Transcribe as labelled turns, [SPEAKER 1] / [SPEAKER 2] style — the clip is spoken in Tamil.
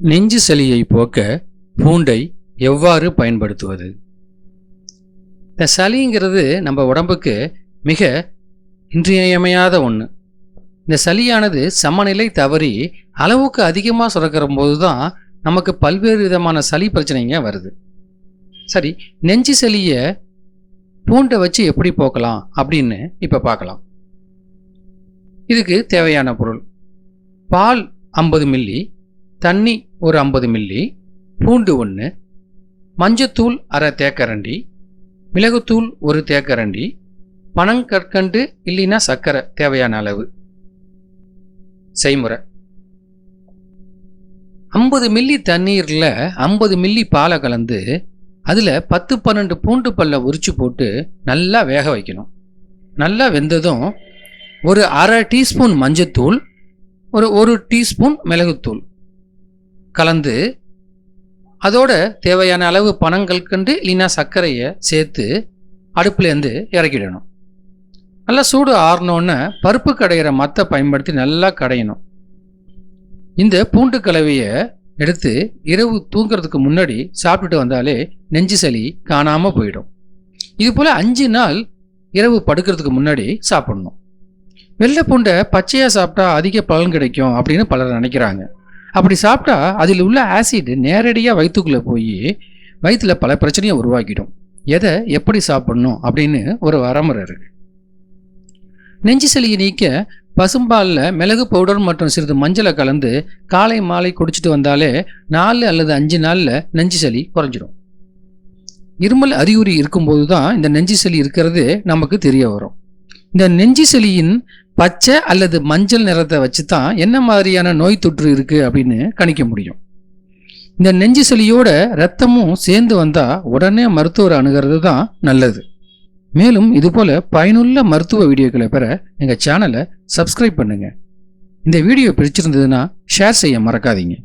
[SPEAKER 1] நெஞ்சு சளியை போக்க பூண்டை எவ்வாறு பயன்படுத்துவது? இந்த சளிங்கிறது நம்ம உடம்புக்கு மிக இன்றியமையாத ஒன்று இந்த சளியானது சமநிலை தவறி அளவுக்கு அதிகமாக சுரக்கிற போது தான் நமக்கு பல்வேறு விதமான சளி பிரச்சனைங்க வருது. சரி நெஞ்சு சளியை பூண்டை வச்சு எப்படி போக்கலாம் அப்படின்னு இப்போ பார்க்கலாம். இதுக்கு தேவையான பொருள் பால் ஐம்பது மில்லி தண்ணி ஒரு ஐம்பது மில்லி பூண்டு ஒன்று மஞ்சத்தூள் அரை தேக்கரண்டி மிளகுத்தூள் ஒரு தேக்கரண்டி பனங்கற்கண்டு இல்லைன்னா சர்க்கரை தேவையான அளவு. செய்முறை. ஐம்பது மில்லி தண்ணீரில் ஐம்பது மில்லி பாலை கலந்து அதில் பத்து பன்னெண்டு பூண்டு பல்ல உரிச்சு போட்டு நல்லா வேக வைக்கணும். நல்லா வெந்ததும் ஒரு அரை டீஸ்பூன் மஞ்சத்தூள் ஒரு ஒரு டீஸ்பூன் மிளகுத்தூள். கலந்து அதோட தேவையான அளவு பணங்களுக்குண்டு இல்லைன்னா சர்க்கரையை சேர்த்து அடுப்புலேருந்து இறக்கிடணும். நல்லா சூடு ஆறினோன்னு பருப்பு கடையிற மத்தை பயன்படுத்தி நல்லா கடையணும். இந்த பூண்டு கலவையை எடுத்து இரவு தூங்குறதுக்கு முன்னாடி சாப்பிட்டுட்டு வந்தாலே நெஞ்சு சளி காணாமல் போயிடும். இது போல் அஞ்சு நாள் இரவு படுக்கிறதுக்கு முன்னாடி சாப்பிடணும். வெள்ளை பூண்டை பச்சையாக சாப்பிட்டா அதிக பலன் கிடைக்கும் அப்படின்னு பலர் நினைக்கிறாங்க. அப்படி சாப்பிட்டா அதில் உள்ள ஆசிட் நேரடியாக வயிற்றுக்குள்ளே போய் வயிற்றில் பல பிரச்சனையை உருவாக்கிடும். எதை? எப்படி சாப்பிடணும்? அப்படின்னு ஒரு வரமுறை இருக்குது நெஞ்சு சளியை நீக்க பசும்பாலில் மிளகு பவுடர் மற்றும் சிறிது மஞ்சளை கலந்து காலை மாலை குடிச்சிட்டு வந்தாலே நாலு அல்லது அஞ்சு நாளில் நெஞ்சு சளி குறைஞ்சிடும். இருமல் அறிகுறி இருக்கும்போது தான் இந்த நெஞ்சு சளி இருக்கிறது நமக்கு தெரிய வரும். இந்த நெஞ்சு சளியின் பச்சை அல்லது மஞ்சள் நிறத்தை வச்சு தான் என்ன மாதிரியான நோய் தொற்று இருக்குது அப்படின்னு கணிக்க முடியும். இந்த நெஞ்சு சளியோட ரத்தமும் சேர்ந்து வந்தால் உடனே மருத்துவர் அணுகிறது தான் நல்லது. மேலும் இதுபோல் பயனுள்ள மருத்துவ வீடியோக்களை பெற எங்கள் சேனலை சப்ஸ்கிரைப் பண்ணுங்கள் இந்த வீடியோ பிடிச்சிருந்ததுன்னா ஷேர் செய்ய மறக்காதீங்க.